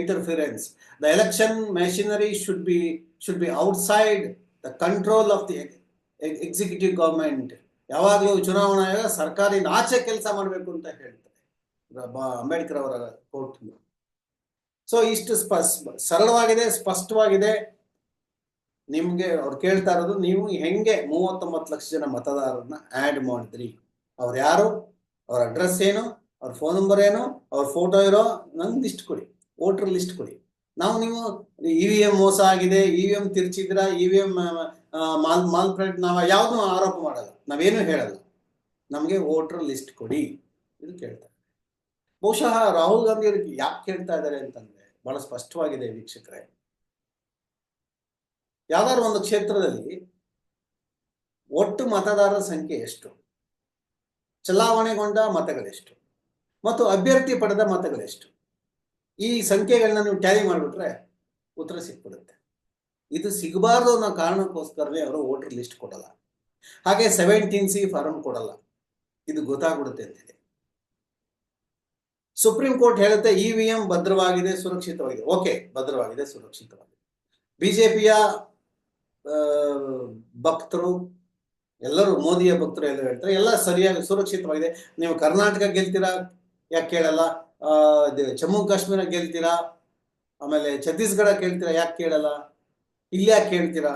Interference. The election machinery should be should be outside the control of the ex- executive government. ಯಾವಾಗಲೂ ಚುನಾವಣಾ ಆಯೋಗ ಸರ್ಕಾರದಿಂದ ಆಚೆ ಕೆಲಸ ಮಾಡಬೇಕು ಅಂತ ಹೇಳ್ತಾರೆ. ಅಂಬೇಡ್ಕರ್ ಅವರ ಕೋರ್ಟ್ ಸೊ ಇಷ್ಟು ಸ್ಪಸ್ ಸ್ಪ- ಸರಳವಾಗಿದೆ, ಸ್ಪಷ್ಟವಾಗಿದೆ. ನಿಮ್ಗೆ ಅವ್ರು ಕೇಳ್ತಾ ಇರೋದು, ನೀವು ಹೆಂಗೆ ಮೂವತ್ತೊಂಬತ್ತು ಲಕ್ಷ ಜನ ಮತದಾರರನ್ನ ಆ್ಯಡ್ ಮಾಡಿದ್ರಿ? ಅವ್ರು ಯಾರು? ಅವ್ರ ಅಡ್ರೆಸ್ ಏನು? ಅವ್ರ ಫೋನ್ ನಂಬರ್ ಏನು? ಅವ್ರ ಫೋಟೋ ಇರೋ? ನಂಗೆ ಲಿಸ್ಟ್ ಕೊಡಿ. ವೋಟರ್ ಲಿಸ್ಟ್ ಕೊಡಿ. ನಾವು ನೀವು ಇ ವಿ ಎಂ ಮೋಸ ಆಗಿದೆ, ಇ ವಿ ಎಂ ತಿರ್ಚಿದ್ರ, ಇ ವಿ ಎಂ ಮಾಲ್ ಮಾಲ್ ಪ್ರಿಂಟ್ ನಾವು ಯಾವ್ದು ಆರೋಪ ಮಾಡಲ್ಲ. ನಾವೇನು ಹೇಳಲ್ಲ. ನಮಗೆ ವೋಟರ್ ಲಿಸ್ಟ್ ಕೊಡಿ ಇದು ಕೇಳ್ತಾರೆ. ಬಹುಶಃ ರಾಹುಲ್ ಗಾಂಧಿ ಅವ್ರಿಗೆ ಯಾಕೆ ಕೇಳ್ತಾ ಇದ್ದಾರೆ ಅಂತಂದ್ರೆ ಬಹಳ ಸ್ಪಷ್ಟವಾಗಿದೆ ವೀಕ್ಷಕರೇ. ಯಾವ್ದಾದ್ರು ಒಂದು ಕ್ಷೇತ್ರದಲ್ಲಿ ಒಟ್ಟು ಮತದಾರರ ಸಂಖ್ಯೆ ಎಷ್ಟು? ಚಲಾವಣೆಗೊಂಡ ಮತಗಳೆಷ್ಟು? ಮತ್ತು ಅಭ್ಯರ್ಥಿ ಪಡೆದ ಮತಗಳೆಷ್ಟು? ಈ ಸಂಖ್ಯೆಗಳನ್ನ ನೀವು ಟ್ಯಾಲಿ ಮಾಡಿಬಿಟ್ರೆ ಉತ್ತರ ಸಿಕ್ಬಿಡುತ್ತೆ. ಇದು ಸಿಗಬಾರ್ದು ಅನ್ನೋ ಕಾರಣಕ್ಕೋಸ್ಕರನೇ ಅವರು ವೋಟರ್ ಲಿಸ್ಟ್ ಕೊಡಲ್ಲ. ಹಾಗೆ ಸೆವೆಂಟೀನ್ ಸಿ ಫಾರಂ ಕೊಡಲ್ಲ. ಇದು ಗೊತ್ತಾಗ್ಬಿಡುತ್ತೆ ಅಂತ ಹೇಳಿ ಸುಪ್ರೀಂ ಕೋರ್ಟ್ ಹೇಳುತ್ತೆ ಇ ವಿ ಎಂ ಭದ್ರವಾಗಿದೆ, ಸುರಕ್ಷಿತವಾಗಿದೆ. ಓಕೆ ಭದ್ರವಾಗಿದೆ, ಸುರಕ್ಷಿತವಾಗಿದೆ. ಬಿಜೆಪಿಯ ಭಕ್ತರು, ಎಲ್ಲರೂ, ಮೋದಿಯ ಭಕ್ತರು ಎಲ್ಲ ಹೇಳ್ತಾರೆ, ಎಲ್ಲ ಸರಿಯಾಗಿ, ಸುರಕ್ಷಿತವಾಗಿದೆ. ನೀವು ಕರ್ನಾಟಕ ಗೆಲ್ತೀರಾ? ಯಾಕೆ ಕೇಳಲ್ಲ? ಜಮ್ಮು ಕಾಶ್ಮೀರ ಕೇಳ್ತೀರಾ? ಆಮೇಲೆ ಛತ್ತೀಸ್ಗಢ ಕೇಳ್ತೀರಾ? ಯಾಕೆ ಕೇಳಲ್ಲ? ಇಲ್ಲಿ ಯಾಕೆ ಕೇಳ್ತೀರಾ?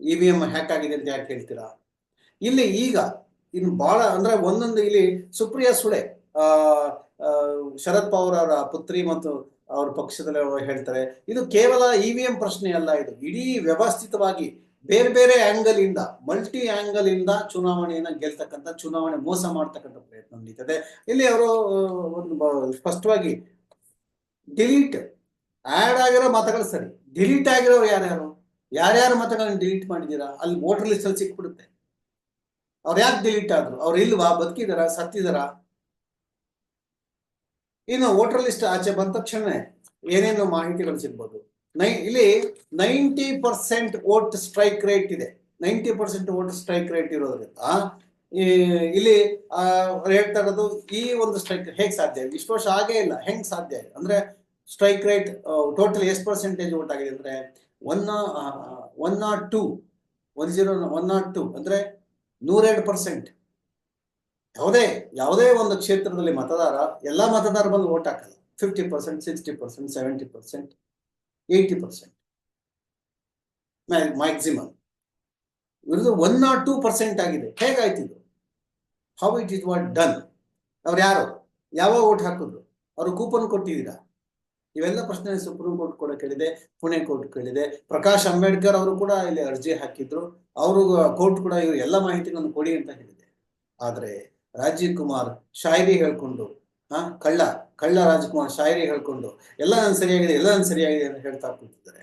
ಇ ವಿ ಎಂ ಹ್ಯಾಕ್ ಆಗಿದೆ ಅಂತ ಯಾಕೆ ಕೇಳ್ತೀರಾ? ಇಲ್ಲಿ ಈಗ, ಇನ್ನು ಬಹಳ ಅಂದ್ರೆ ಒಂದೊಂದು ಇಲ್ಲಿ ಸುಪ್ರಿಯಾ ಸುಳೆ, ಆ ಶರದ್ ಪವಾರ್ ಅವರ ಪುತ್ರಿ ಮತ್ತು ಅವ್ರ ಪಕ್ಷದಲ್ಲಿ ಹೇಳ್ತಾರೆ. ಇದು ಕೇವಲ ಇ ವಿ ಎಂ ಪ್ರಶ್ನೆ ಅಲ್ಲ ಇದು. ಇಡೀ ವ್ಯವಸ್ಥಿತವಾಗಿ ಬೇರೆ ಬೇರೆ ಆಂಗಲ್ ಇಂದ ಮಲ್ಟಿ ಆಂಗಲ್ ಇಂದ ಚುನಾವಣೆಯನ್ನ ಗೆಲ್ತಕ್ಕಂಥ ಚುನಾವಣೆ ಮೋಸ ಮಾಡ್ತಕ್ಕಂಥ ಪ್ರಯತ್ನ ನಡೀತದೆ. ಇಲ್ಲಿ ಅವರು ಒಂದು ಸ್ಪಷ್ಟವಾಗಿ ಡಿಲೀಟ್ ಆಡ್ ಆಗಿರೋ ಮತಗಳು ಸರಿ. ಡಿಲೀಟ್ ಆಗಿರೋರು ಯಾರ್ಯಾರು? ಯಾರ್ಯಾರು ಮತಗಳನ್ನ ಡಿಲೀಟ್ ಮಾಡಿದ್ದೀರಾ ಅಲ್ಲಿ ವೋಟರ್ ಲಿಸ್ಟ್ ಅಲ್ಲಿ ಸಿಕ್ಬಿಡುತ್ತೆ. ಅವ್ರು ಯಾಕೆ ಡಿಲೀಟ್ ಆದ್ರು? ಅವ್ರು ಇಲ್ವಾ? ಬದುಕಿದಾರ? ಸತ್ತಿದಾರ? ಇನ್ನು ವೋಟರ್ ಲಿಸ್ಟ್ ಆಚೆ ಬಂದ ತಕ್ಷಣ ಏನೇನು ಮಾಹಿತಿಗಳು ಸಿಗ್ಬೋದು. ನೈ, ಇಲ್ಲಿ ninety percent vote strike rate ಇದೆ. Ninety percent vote strike rate ಇರೋದ್ರಿಂದ ಇಲ್ಲಿ ಹೇಳ್ತಾ ಇರೋದು ಈ ಒಂದು ಸ್ಟ್ರೈಕ್ ಹೇಗೆ ಸಾಧ್ಯ ಇಷ್ಟು ವರ್ಷ ಆಗೇ ಇಲ್ಲ, ಹೆಂಗ್ ಸಾಧ್ಯ ಅಂದರೆ ಸ್ಟ್ರೈಕ್ ರೇಟ್ ಟೋಟಲ್ ಎಷ್ಟು ಪರ್ಸೆಂಟೇಜ್ ವೋಟ್ ಆಗಿದೆ ಅಂದ್ರೆ one one nought two one zero one nought two ಅಂದ್ರೆ ನೂರೆರಡು ಪರ್ಸೆಂಟ್ ಯಾವುದೇ ಯಾವುದೇ ಒಂದು ಕ್ಷೇತ್ರದಲ್ಲಿ ಮತದಾರ, ಎಲ್ಲ ಮತದಾರ ಬಂದು ವೋಟ್ ಹಾಕಲ್ಲ. Fifty percent sixty percent seventy percent eighty percent maximum ಇವ್ರದ್ದು ಒನ್ ನಾಟ್ ಟೂ ಪರ್ಸೆಂಟ್ ಆಗಿದೆ. ಹೇಗಾಯ್ತು ಇದು? How it is what done ಅವ್ರು ಯಾರು? ಯಾವಾಗ ಓಟ್ ಹಾಕಿದ್ರು? ಅವರು ಕೂಪನ್ ಕೊಟ್ಟಿದ್ದೀರಾ? ಇವೆಲ್ಲ ಪ್ರಶ್ನೆ ಸುಪ್ರೀಂ ಕೋರ್ಟ್ ಕೂಡ ಕೇಳಿದೆ, ಪುಣೆ ಕೋರ್ಟ್ ಕೇಳಿದೆ, ಪ್ರಕಾಶ್ ಅಂಬೇಡ್ಕರ್ ಅವರು ಕೂಡ ಇಲ್ಲಿ ಅರ್ಜಿ ಹಾಕಿದ್ರು, ಅವರು ಕೋರ್ಟ್ ಕೂಡ ಇವರು ಎಲ್ಲ ಮಾಹಿತಿಗಳನ್ನು ಕೊಡಿ ಅಂತ ಹೇಳಿದೆ. ಆದರೆ ರಾಜೀವ್ ಕುಮಾರ್ ಶಾಯರಿ ಹೇಳ್ಕೊಂಡು, ಹಾ, ಕಳ್ಳ ಕಳ್ಳ ರಾಜಕುಮಾರ್ ಶಾಯರಿ ಹೇಳ್ಕೊಂಡು, ಎಲ್ಲ ಸರಿಯಾಗಿದೆ ಎಲ್ಲ ಸರಿಯಾಗಿದೆ ಅಂತ ಹೇಳ್ತಾ ಕೂತಿದ್ದಾರೆ.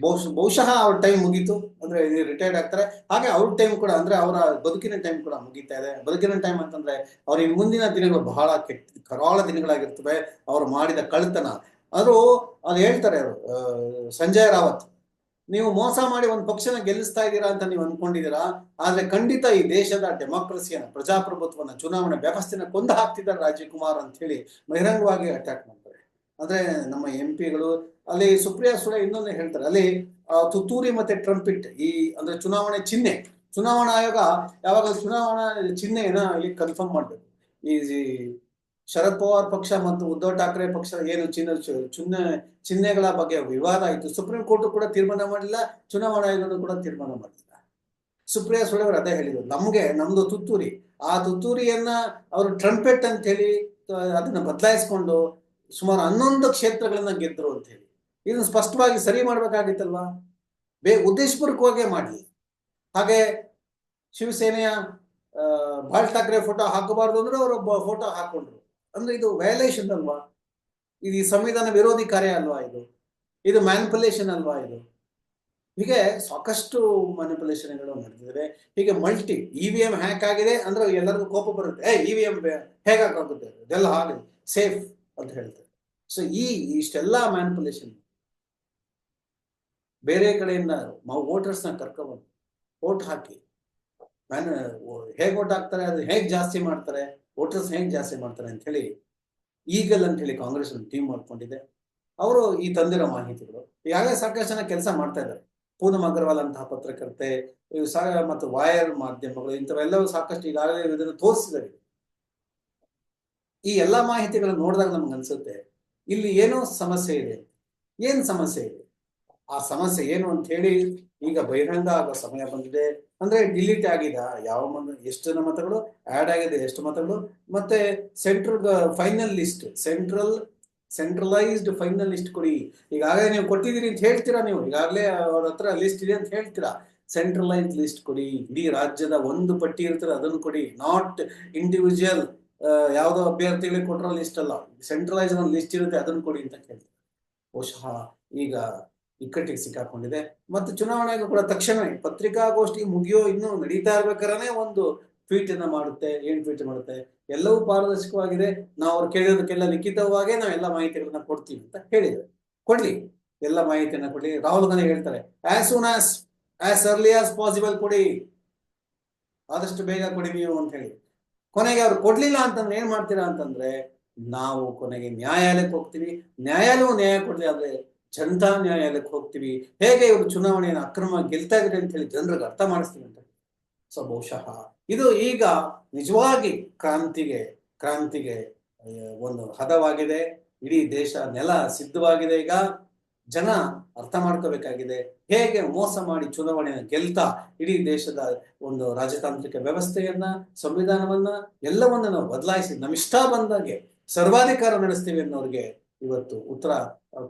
ಬಹುಶಃ ಬಹುಶಃ ಅವ್ರ ಟೈಮ್ ಮುಗೀತು. ಅಂದ್ರೆ ರಿಟೈರ್ಡ್ ಆಗ್ತಾರೆ. ಹಾಗೆ ಅವ್ರ ಟೈಮ್ ಕೂಡ, ಅಂದ್ರೆ ಅವರ ಬದುಕಿನ ಟೈಮ್ ಕೂಡ ಮುಗೀತಾ ಇದೆ. ಬದುಕಿನ ಟೈಮ್ ಅಂತಂದ್ರೆ, ಅವ್ರ ಇನ್ ಮುಂದಿನ ದಿನಗಳು ಬಹಳ ಕೆಟ್ಟ, ಕರಾಳ ದಿನಗಳಾಗಿರ್ತವೆ. ಅವ್ರು ಮಾಡಿದ ಕಳ್ತನ ಆದ್ರೂ ಅದು ಹೇಳ್ತಾರೆ ಅವರು ಸಂಜಯ್ ರಾವತ್. ನೀವು ಮೋಸ ಮಾಡಿ ಒಂದು ಪಕ್ಷನ ಗೆಲ್ಲಿಸ್ತಾ ಇದ್ದೀರಾ ಅಂತ ನೀವು ಅನ್ಕೊಂಡಿದ್ದೀರಾ? ಆದ್ರೆ ಖಂಡಿತ ಈ ದೇಶದ ಡೆಮೋಕ್ರಸಿಯನ್ನ ಪ್ರಜಾಪ್ರಭುತ್ವನ, ಚುನಾವಣೆ ವ್ಯವಸ್ಥೆನ ಕೊಂದು ಹಾಕ್ತಿದ್ದಾರೆ ರಾಜೀವ್ ಅಂತ ಹೇಳಿ ಬಹಿರಂಗವಾಗಿ ಅಟ್ಯಾಕ್ ಮಾಡ್ತಾರೆ. ಅಂದ್ರೆ ನಮ್ಮ ಎಂ ಪಿಗಳು ಅಲ್ಲಿ ಸುಪ್ರಿಯಾ ಸುಳೆ ಇನ್ನೊಂದು ಹೇಳ್ತಾರೆ. ಅಲ್ಲಿ ತುತ್ತೂರಿ ಮತ್ತೆ ಟ್ರಂಪಿಟ್ ಈ, ಅಂದ್ರೆ ಚುನಾವಣೆ ಚಿಹ್ನೆ, ಚುನಾವಣಾ ಆಯೋಗ ಯಾವಾಗ ಚುನಾವಣಾ ಚಿಹ್ನೆಯನ್ನ ಇಲ್ಲಿ ಕನ್ಫರ್ಮ್ ಮಾಡ್ಬೇಕು. ಈ ಶರದ್ ಪವಾರ್ ಪಕ್ಷ ಮತ್ತು ಉದ್ಧವ್ ಠಾಕ್ರೆ ಪಕ್ಷ ಏನು ಚಿನ್ನ ಚಿಹ್ನೆ ಚಿಹ್ನೆಗಳ ಬಗ್ಗೆ ವಿವಾದ ಆಯಿತು. ಸುಪ್ರೀಂ ಕೋರ್ಟ್ ಕೂಡ ತೀರ್ಮಾನ ಮಾಡಿಲ್ಲ ಚುನಾವಣಾ ಆಯೋಗನೂ ಕೂಡ ತೀರ್ಮಾನ ಮಾಡಿಲ್ಲ ಸುಪ್ರಿಯಾ ಸುಳೆ ಅವರು ಅದೇ ಹೇಳಿದರು ನಮಗೆ, ನಮ್ದು ತುತ್ತೂರಿ. ಆ ತುತ್ತೂರಿಯನ್ನ ಅವರು ಟ್ರಂಪೆಟ್ ಅಂತ ಹೇಳಿ ಅದನ್ನ ಬದಲಾಯಿಸ್ಕೊಂಡು ಸುಮಾರು ಹನ್ನೊಂದು ಕ್ಷೇತ್ರಗಳನ್ನ ಗೆದ್ರು ಅಂತ ಹೇಳಿ ಇದನ್ನ ಸ್ಪಷ್ಟವಾಗಿ ಸರಿ ಮಾಡ್ಬೇಕಾಗಿತ್ತಲ್ವಾ? ಬೇ, ಉದ್ದೇಶಪೂರ್ವಕವಾಗೇ ಮಾಡಿ. ಹಾಗೆ ಶಿವಸೇನೆಯ ಬಾಳ್ ಠಾಕ್ರೆ ಫೋಟೋ ಹಾಕಬಾರ್ದು ಅಂದ್ರೆ ಅವರು ಫೋಟೋ ಹಾಕೊಂಡ್ರು. ಅಂದ್ರೆ ಇದು ವಯಲೇಷನ್ ಅಲ್ವಾ? ಇದು ಈ ಸಂವಿಧಾನ ವಿರೋಧಿ ಕಾರ್ಯ ಅಲ್ವಾ ಇದು? ಇದು ಮ್ಯಾನಿಪುಲೇಷನ್ ಅಲ್ವಾ ಇದು? ಹೀಗೆ ಸಾಕಷ್ಟು ಮ್ಯಾನಿಪುಲೇಷನ್ಗಳು ನಡೆದಿದೆ ಹೀಗೆ multi E V M hack ಆಗಿದೆ ಅಂದ್ರೆ ಎಲ್ಲರಿಗೂ ಕೋಪ ಬರುತ್ತೆ. ಏ ಇ ವಿ ಎಂ ಹೇಗಾಗುತ್ತೆ ಇದೆಲ್ಲ ಹಾಗೆ ಸೇಫ್ ಅಂತ ಹೇಳ್ತಾರೆ. ಸೊ ಈ, ಇಷ್ಟೆಲ್ಲ ಮ್ಯಾನಿಪುಲೇಷನ್ ಬೇರೆ ಕಡೆಯಿಂದ ವೋಟರ್ಸ್ನ ನ ಕರ್ಕೊಬಂದು ವೋಟ್ ಹಾಕಿ. ಮ್ಯಾನ್ ಹೇಗೆ ವೋಟ್ ಹಾಕ್ತಾರೆ, ಅದು ಹೇಗೆ ಜಾಸ್ತಿ ಮಾಡ್ತಾರೆ? ವೋಟರ್ಸ್ ಹೆಂಗ್ ಜಾಸ್ತಿ ಮಾಡ್ತಾರೆ ಅಂತ ಹೇಳಿ ಈಗಲ್ ಅಂತ ಹೇಳಿ ಕಾಂಗ್ರೆಸ್ ಒಂದು ಟೀಮ್ ಮಾಡ್ಕೊಂಡಿದೆ. ಅವರು ಈ ತಂದಿರೋ ಮಾಹಿತಿಗಳು. ಈಗಾಗಲೇ ಸಾಕಷ್ಟು ಜನ ಕೆಲಸ ಮಾಡ್ತಾ ಇದ್ದಾರೆ. ಪೂನಮ್ ಅಗರ್ವಾಲ್ ಅಂತಹ ಪತ್ರಕರ್ತೆ ಮತ್ತು ವಾಯರ್ ಮಾಧ್ಯಮಗಳು ಇಂಥವೆಲ್ಲವೂ ಸಾಕಷ್ಟು ಈಗಾಗಲೇ ಇದನ್ನು ತೋರಿಸಿದ್ದಾರೆ. ಈ ಎಲ್ಲಾ ಮಾಹಿತಿಗಳನ್ನು ನೋಡಿದಾಗ ನಮ್ಗೆ ಅನ್ಸುತ್ತೆ, ಇಲ್ಲಿ ಏನೋ ಸಮಸ್ಯೆ ಇದೆ. ಏನ್ ಸಮಸ್ಯೆ ಇದೆ? ಆ ಸಮಸ್ಯೆ ಏನು ಅಂತ ಹೇಳಿ ಈಗ ಬಹಿರಂಗ ಆಗೋ ಸಮಯ ಬಂದಿದೆ. ಅಂದ್ರೆ ಡಿಲೀಟ್ ಆಗಿದೆ. ಯಾವ ಎಷ್ಟು ಜನ ಮತಗಳು ಆಡ್ ಆಗಿದೆ, ಎಷ್ಟು ಮತಗಳು? ಮತ್ತೆ central final list central centralised final list ಕೊಡಿ. ಈಗಾಗಲೇ ನೀವು ಕೊಟ್ಟಿದ್ದೀರಿ ಅಂತ ಹೇಳ್ತೀರಾ ನೀವು? ಈಗಾಗಲೇ ಅವ್ರ ಹತ್ರ ಲಿಸ್ಟ್ ಇದೆ ಅಂತ ಹೇಳ್ತೀರಾ? ಸೆಂಟ್ರಲೈಸ್ಡ್ ಲಿಸ್ಟ್ ಕೊಡಿ. ಇಡೀ ರಾಜ್ಯದ ಒಂದು ಪಟ್ಟಿ ಇರ್ತಾರೆ, ಅದನ್ನು ಕೊಡಿ. ನಾಟ್ ಇಂಡಿವಿಜುವಲ್ ಯಾವುದೋ ಅಭ್ಯರ್ಥಿಗಳಿಗೆ ಕೊಟ್ಟರೋ ಲಿಸ್ಟ್ ಅಲ್ಲ. ಸೆಂಟ್ರಲೈಸ್ಡ್ ಒಂದು ಲಿಸ್ಟ್ ಇರುತ್ತೆ, ಅದನ್ನು ಕೊಡಿ ಅಂತ ಕೇಳ್ತಾರೆ. ಬಹುಶಃ ಈಗ ಇಕ್ಕಟ್ಟಿಗೆ ಸಿಕ್ಕಾಕೊಂಡಿದೆ. ಮತ್ತು ಚುನಾವಣೆ ಕೂಡ ತಕ್ಷಣವೇ ಪತ್ರಿಕಾಗೋಷ್ಠಿ ಮುಗಿಯೋ ಇನ್ನೂ ನಡೀತಾ ಇರ್ಬೇಕಾದ್ರೆ ಒಂದು ಟ್ವೀಟ್ ಅನ್ನ ಮಾಡುತ್ತೆ, ಏನ್ ಟ್ವೀಟ್ ಮಾಡುತ್ತೆ, ಎಲ್ಲವೂ ಪಾರದರ್ಶಕವಾಗಿದೆ. ನಾವು ಅವ್ರು ಕೇಳಿರೋದಕ್ಕೆಲ್ಲ ಲಿಖಿತವಾಗೇ ನಾವು ಎಲ್ಲ ಮಾಹಿತಿಗಳನ್ನ ಕೊಡ್ತೀವಿ ಅಂತ ಹೇಳಿದ್ರು. ಕೊಡ್ಲಿ, ಎಲ್ಲ ಮಾಹಿತಿಯನ್ನ ಕೊಡ್ಲಿ. ರಾಹುಲ್ ಗಾಂಧಿ ಹೇಳ್ತಾರೆ as soon as as early as possible ಕೊಡಿ. ಆದಷ್ಟು ಬೇಗ ಕೊಡಿ ನೀವು ಅಂತ ಹೇಳಿ ಕೊನೆಗೆ ಅವ್ರು ಕೊಡ್ಲಿಲ್ಲ ಅಂತಂದ್ರೆ ಏನ್ ಮಾಡ್ತೀರಾ ಅಂತಂದ್ರೆ, ನಾವು ಕೊನೆಗೆ ನ್ಯಾಯಾಲಯಕ್ಕೆ ಹೋಗ್ತೀವಿ. ನ್ಯಾಯಾಲಯವು ನ್ಯಾಯ ಕೊಡ್ಲಿ ಆದ್ರೆ ಜನತಾ ನ್ಯಾಯಾಲಯಕ್ಕೆ ಹೋಗ್ತೀವಿ. ಹೇಗೆ ಇವರು ಚುನಾವಣೆಯನ್ನು ಅಕ್ರಮ ಗೆಲ್ತಾ ಇದ್ರೆ ಅಂತ ಹೇಳಿ ಜನರಿಗೆ ಅರ್ಥ ಮಾಡಿಸ್ತೀವಿ ಅಂತ. ಸೊ ಬಹುಶಃ ಇದು ಈಗ ನಿಜವಾಗಿ ಕ್ರಾಂತಿಗೆ ಕ್ರಾಂತಿಗೆ ಒಂದು ಹದವಾಗಿದೆ. ಇಡೀ ದೇಶ ನೆಲ ಸಿದ್ಧವಾಗಿದೆ ಈಗ. ಜನ ಅರ್ಥ ಮಾಡ್ಕೋಬೇಕಾಗಿದೆ. ಹೇಗೆ ಮೋಸ ಮಾಡಿ ಚುನಾವಣೆಯನ್ನು ಗೆಲ್ತಾ ಇಡೀ ದೇಶದ ಒಂದು ರಾಜತಾಂತ್ರಿಕ ವ್ಯವಸ್ಥೆಯನ್ನ, ಸಂವಿಧಾನವನ್ನ ಎಲ್ಲವನ್ನ ನಾವು ಬದಲಾಯಿಸಿ ನಮ್ಮಿಷ್ಟ ಬಂದಾಗೆ ಸರ್ವಾಧಿಕಾರ ನಡೆಸ್ತೀವಿ ಅನ್ನೋರಿಗೆ ಇವತ್ತು ಉತ್ತರ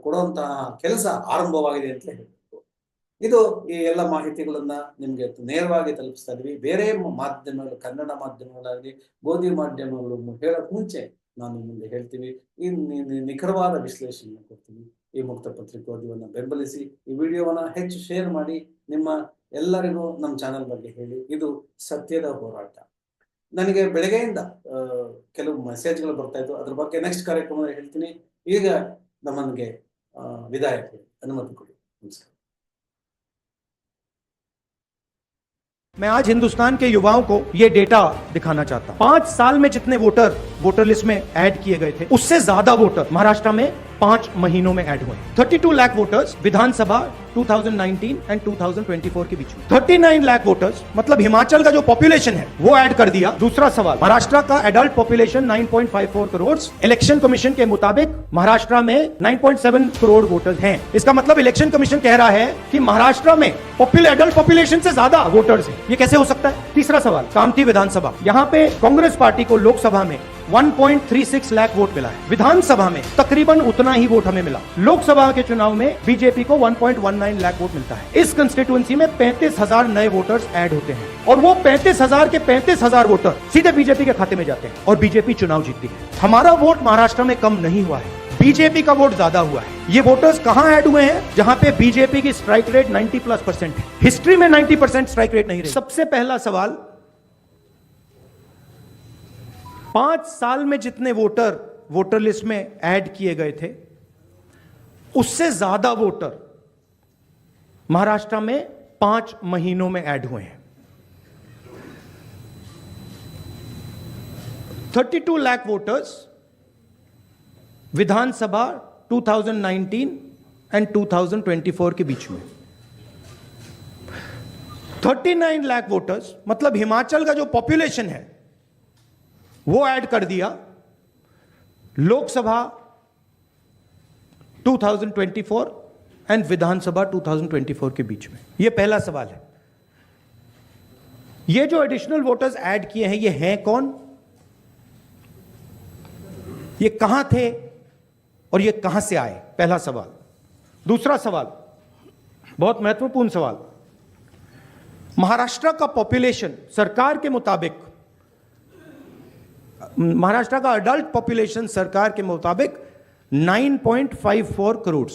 ಕೊಡುವಂತಹ ಕೆಲಸ ಆರಂಭವಾಗಿದೆ ಅಂತ ಹೇಳ್ಬೇಕು ಇದು ಈ ಎಲ್ಲ ಮಾಹಿತಿಗಳನ್ನ ನಿಮ್ಗೆ ನೇರವಾಗಿ ತಲುಪಿಸ್ತಾ ಇದೀವಿ. ಬೇರೆ ಮಾಧ್ಯಮಗಳು, ಕನ್ನಡ ಮಾಧ್ಯಮಗಳಾಗಲಿ, ಗೋಧಿ ಮಾಧ್ಯಮಗಳು ಹೇಳಕ್ ಮುಂಚೆ ನಾನು ಮುಂದೆ ಹೇಳ್ತೀವಿ. ಈ ನಿಖರವಾದ ವಿಶ್ಲೇಷಣೆ ಕೊಡ್ತೀವಿ ಈ ಮುಕ್ತ ಪತ್ರಿಕೋದ್ಯವನ್ನು ಬೆಂಬಲಿಸಿ, ಈ ವಿಡಿಯೋವನ್ನ ಹೆಚ್ಚು ಶೇರ್ ಮಾಡಿ, ನಿಮ್ಮ ಎಲ್ಲರಿಗೂ ನಮ್ಮ ಚಾನೆಲ್ ಬಗ್ಗೆ ಹೇಳಿ. ಇದು ಸತ್ಯದ ಹೋರಾಟ. ನನಗೆ ಬೆಳಗ್ಗೆಯಿಂದ ಕೆಲವು ಮೆಸೇಜ್ಗಳು ಬರ್ತಾ ಇತ್ತು ಅದ್ರ ಬಗ್ಗೆ ನೆಕ್ಸ್ಟ್ ಕಾರ್ಯಕ್ರಮದಲ್ಲಿ ಹೇಳ್ತೀನಿ. ಈಗ ನಮ್ಮನಿಗೆ ಆ, ವಿದಾಯ ಕೊಡಿ ಅನುಮತಿ ಕೊಡಿ ನಮಸ್ಕಾರ
मैं आज हिंदुस्तान के युवाओं को ये डेटा दिखाना चाहता हूं पांच साल में जितने वोटर वोटर लिस्ट में ऐड किए गए थे उससे ज्यादा वोटर महाराष्ट्र में पाँच महीनों में ऐड हुए 32 लाख वोटर्स विधानसभा 2019 एंड 2024 के बीच में। 39 लाख वोटर्स मतलब हिमाचल का जो पॉपुलेशन है, वो ऐड कर दिया। दूसरा सवाल, महाराष्ट्र का adult population 9.54 crore election commission के मुताबिक महाराष्ट्र में 9.7 करोड़ वोटर्स हैं। इसका मतलब इलेक्शन कमीशन कह रहा है कि महाराष्ट्र में एडल्ट पॉपुलेशन से ज़्यादा वोटर्स है। ये कैसे हो सकता है? तीसरा सवाल, कामठी विधानसभा। यहाँ पे कांग्रेस पार्टी को लोकसभा में 1.36 लाख वोट मिला है। विधानसभा में तकरीबन उतना ही वोट हमें मिला। लोकसभा के चुनाव में बीजेपी को 1.19 लाख वोट मिलता है। इस कंस्टिट्यूंसी में पैंतीस हज़ार नए वोटर्स ऐड होते हैं। और वो पैंतीस हज़ार के पैंतीस हज़ार वोटर सीधे बीजेपी के खाते में जाते हैं और बीजेपी चुनाव जीतती है। हमारा वोट महाराष्ट्र में कम नहीं हुआ है। बीजेपी का वोट ज़्यादा हुआ है। ये वोटर्स कहाँ ऐड हुए हैं? जहाँ पे बीजेपी की स्ट्राइक रेट 90 प्लस परसेंट है। हिस्ट्री में 90 परसेंट स्ट्राइक रेट नहीं रही। सबसे पहला सवाल पाँच साल में जितने वोटर वोटर लिस्ट में ऐड किए गए थे, उससे ज़्यादा वोटर महाराष्ट्र में पाँच महीनों में ऐड हुए हैं। 32 लाख वोटर्स विधानसभा 2019 एंड 2024 के बीच में। 39 लाख वोटर्स मतलब हिमाचल का जो पॉपुलेशन है वो ऐड कर दिया। लोकसभा 2024 एंड विधानसभा 2024 के बीच में। ये पहला सवाल है। ये जो एडिशनल वोटर्स ऐड किए हैं, ये हैं कौन? ये कहाँ थे और ये कहाँ से आए? पहला सवाल। दूसरा सवाल, बहुत महत्वपूर्ण सवाल। महाराष्ट्र का पॉपुलेशन सरकार के मुताबिक महाराष्ट्र का अडल्ट पॉपुलेशन सरकार के मुताबिक 9.54 करोड़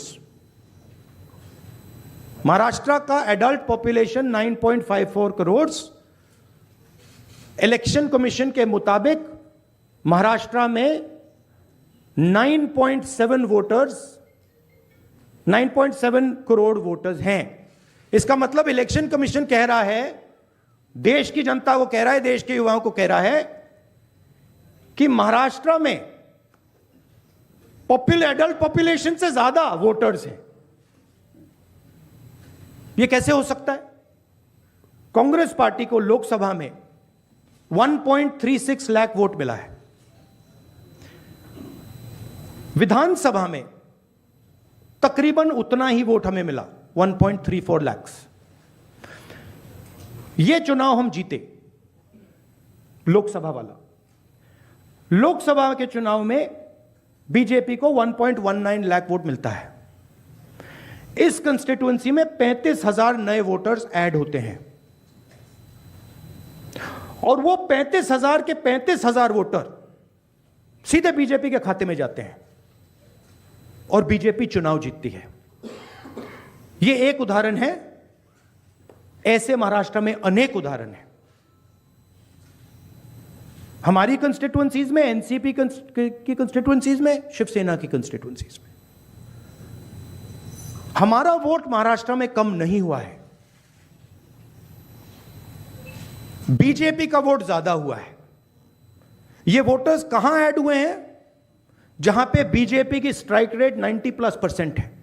महाराष्ट्र का adult population 9.54 crore election commission के मुताबिक महाराष्ट्र में 9.7 वोटर्स 9.7 करोड़ वोटर्स हैं. इसका मतलब इलेक्शन कमीशन कह रहा है, देश की जनता को कह रहा है, देश के युवाओं को कह रहा है कि महाराष्ट्र में पॉपुलर एडल्ट पॉपुलेशन से ज़्यादा वोटर्स हैं। यह कैसे हो सकता है? कांग्रेस पार्टी को लोकसभा में 1.36 लाख वोट मिला है। विधानसभा में तकरीबन उतना ही वोट हमें मिला 1.34 लाख। ये चुनाव हम जीते, लोकसभा वाला। लोकसभा के चुनाव में बीजेपी को 1.19 लाख वोट मिलता है। इस कंस्टिट्युएंसी में पैंतीस हज़ार नए वोटर्स ऐड होते हैं। और वो पैंतीस हज़ार के पैंतीस हज़ार वोटर सीधे बीजेपी के खाते में जाते हैं और बीजेपी चुनाव जीतती है। यह एक उदाहरण है। ऐसे महाराष्ट्र में अनेक उदाहरण हैं। हमारी कंस्टिट्युएंसीज में एनसीपी की कंस्टिट्युएंसीज में शिवसेना की कंस्टिट्युएंसीज में। हमारा वोट महाराष्ट्र में कम नहीं हुआ है। बीजेपी का वोट ज़्यादा हुआ है। ये वोटर्स कहाँ ऐड हुए हैं? जहाँ पे बीजेपी की स्ट्राइक रेट 90 प्लस परसेंट है।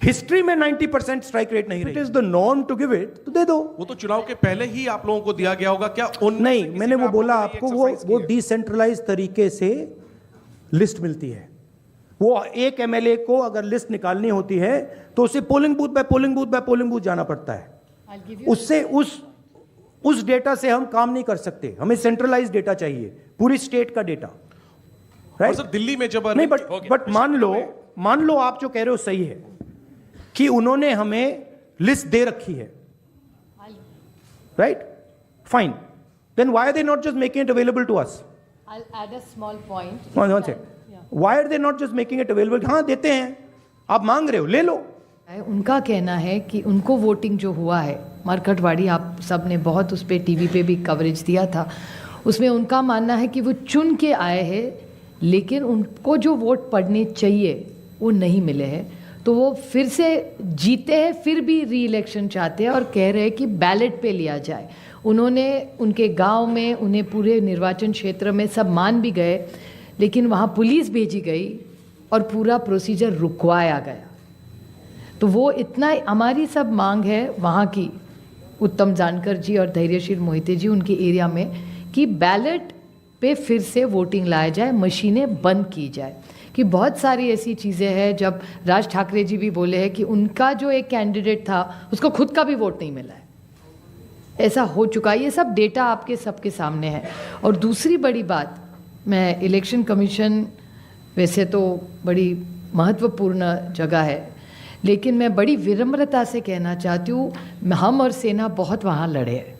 हिस्ट्री में 90 परसेंट स्ट्राइक रेट नहीं रही। It is the norm to give it तो दे दो।
वो तो चुनाव के पहले ही आप लोगों को दिया गया होगा क्या उन
नहीं मैंने वो बोला आपको वो वो डिसेंट्रलाइज तरीके से लिस्ट मिलती है। वो एक एमएलए को अगर लिस्ट निकालनी होती है तो उसे polling booth by polling booth by polling booth जाना पड़ता है। उससे उस उस डेटा से हम काम नहीं कर सकते। हमें सेंट्रलाइज डेटा चाहिए पूरी स्टेट का डेटा
और सर दिल्ली में जब
नहीं बट बट मान लो मान लो आप जो कह रहे हो सही है। कि उन्होंने हमें लिस्ट दे रखी है। Right fine then why are they not just
making it available to us.
One one why are they not just making it available हाँ देते हैं। आप मांग रहे हो ले लो।
उनका कहना है कि उनको वोटिंग जो हुआ है मरकटवाड़ी आप सबने बहुत उस पर टीवी पे भी कवरेज दिया था। उसमें उनका मानना है कि वो चुन के आए हैं लेकिन उनको जो वोट पड़ने चाहिए वो नहीं मिले हैं। तो वो फिर से जीते हैं, फिर भी री इलेक्शन चाहते हैं और कह रहे हैं कि बैलेट पे लिया जाए। उन्होंने, उनके गाँव में, उन्हें पूरे निर्वाचन क्षेत्र में सब मान भी गए, लेकिन वहाँ पुलिस भेजी गई और पूरा प्रोसीजर रुकवाया गया। तो वो इतना, हमारी सब मांग है वहाँ की, उत्तम जानकर जी और धैर्यशील मोहिते जी उनके एरिया में, कि बैलेट पे फिर से वोटिंग लाया जाए, मशीनें बंद की जाए। कि बहुत सारी ऐसी चीज़ें हैं, जब राज ठाकरे जी भी बोले हैं कि उनका जो एक कैंडिडेट था, उसको खुद का भी वोट नहीं मिला है। ऐसा हो चुका है। ये सब डेटा आपके सबके सामने है। और दूसरी बड़ी बात, मैं इलेक्शन कमीशन वैसे तो बड़ी महत्वपूर्ण जगह है, लेकिन मैं बड़ी विनम्रता से कहना चाहती हूँ, हम और सेना बहुत वहाँ लड़े हैं।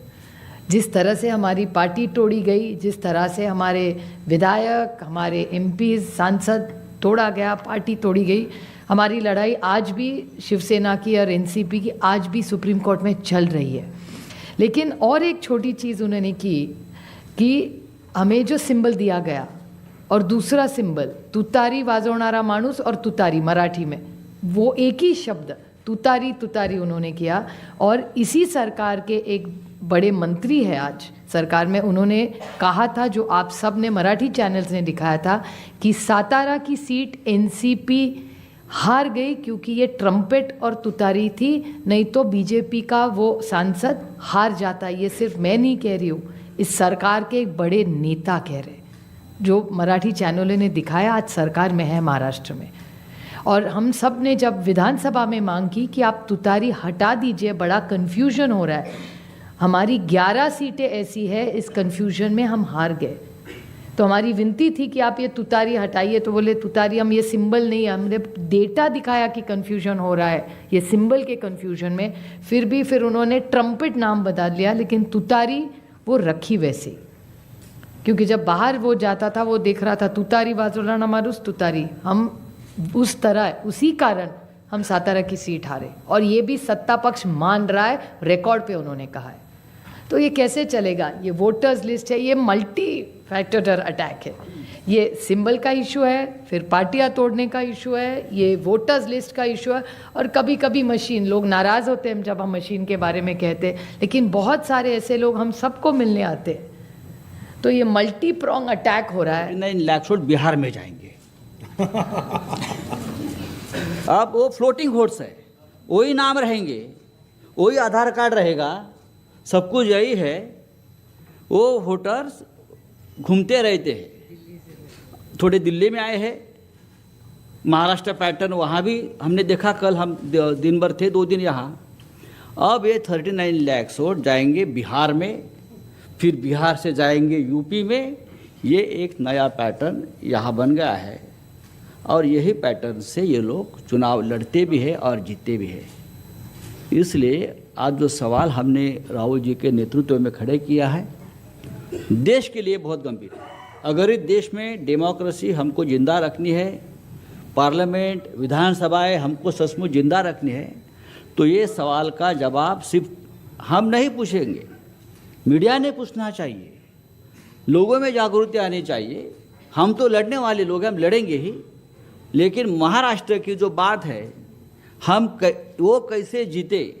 जिस तरह से हमारी पार्टी तोड़ी गई, जिस तरह से हमारे विधायक, हमारे एमपी सांसद तोड़ा गया, पार्टी तोड़ी गई। हमारी लड़ाई आज भी शिवसेना की और एनसीपी की, आज भी सुप्रीम कोर्ट में चल रही है। लेकिन और एक छोटी चीज़ उन्होंने की, कि हमें जो सिंबल दिया गया, और दूसरा सिंबल, तुतारी वाजवणारा माणूस और तुतारी मराठी में, वो एक ही शब्द, तुतारी तुतारी उन्होंने किया। और इसी सरकार के एक बड़े मंत्री है आज। सरकार में उन्होंने कहा था, जो आप सबने मराठी चैनल्स ने दिखाया था, कि सातारा की सीट एनसीपी हार गई क्योंकि ये ट्रम्पेट और तुतारी थी, नहीं तो बीजेपी का वो सांसद हार जाता, ये सिर्फ़ मैं नहीं कह रही हूँ, इस सरकार के एक बड़े नेता कह रहे जो मराठी चैनलों ने दिखाया आज सरकार में है महाराष्ट्र में। और हम सबने जब विधानसभा में मांग की कि आप तुतारी हटा दीजिए, बड़ा कन्फ्यूज़न हो रहा है। हमारी 11 सीटें ऐसी है, इस कन्फ्यूज़न में हम हार गए। तो हमारी विनती थी कि आप ये तुतारी हटाइए तो बोले, तुतारी, हम ये सिंबल नहीं है, हमने डेटा दिखाया कि कन्फ्यूज़न हो रहा है, ये सिंबल के कन्फ्यूज़न में। फिर भी, फिर उन्होंने ट्रम्पेट नाम बदल लिया, लेकिन तुतारी वो रखी वैसे। क्योंकि जब बाहर वो जाता था, वो देख रहा था तुतारी वाजोला नमारुस तुतारी, हम उस तरह, उसी कारण हम सातारा की सीट हारे। और ये भी सत्ता पक्ष मान रहा है रिकॉर्ड पे उन्होंने कहा है। तो ये कैसे चलेगा? ये वोटर्स लिस्ट है, ये मल्टी फैक्टर अटैक है। ये सिंबल का इशू है, फिर पार्टियाँ तोड़ने का इशू है, ये वोटर्स लिस्ट का इशू है, और कभी कभी मशीन लोग नाराज़ होते हैं जब हम मशीन के बारे में कहते हैं, लेकिन बहुत सारे ऐसे लोग हम सबको मिलने आते हैं। तो ये मल्टी प्रोंग अटैक हो रहा है।
लाख वोट बिहार में जाएँगे। अब वो फ्लोटिंग वोट्स है, वही नाम रहेंगे, वही आधार कार्ड रहेगा सब कुछ यही है। वो वोटर्स घूमते रहते हैं। थोड़े दिल्ली में आए हैं। महाराष्ट्र पैटर्न वहाँ भी हमने देखा, कल हम दिन भर थे, दो दिन यहाँ। अब ये थर्टी नाइन लैक्स वोट जाएँगे बिहार में, फिर बिहार से जाएँगे यूपी में। ये एक नया पैटर्न यहाँ बन गया है। और यही पैटर्न से ये लोग चुनाव लड़ते भी हैं और जीतते भी हैं। इसलिए आज जो सवाल हमने राहुल जी के नेतृत्व में खड़े किया है देश के लिए बहुत गंभीर है। अगर इस देश में डेमोक्रेसी हमको ज़िंदा रखनी है पार्लियामेंट विधानसभाएँ हमको सचमुच ज़िंदा रखनी है तो ये सवाल का जवाब सिर्फ़ हम नहीं पूछेंगे। मीडिया ने पूछना चाहिए। लोगों में जागरूकता आनी चाहिए। हम तो लड़ने वाले लोग हैं हम लड़ेंगे ही। लेकिन महाराष्ट्र की जो बात है हम कै, वो कैसे जीते?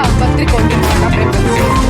ಮುಕ್ತ ಪತ್ರಿಕೋದ್ಯಮವನ್ನು ಬೆಂಬಲಿಸಿ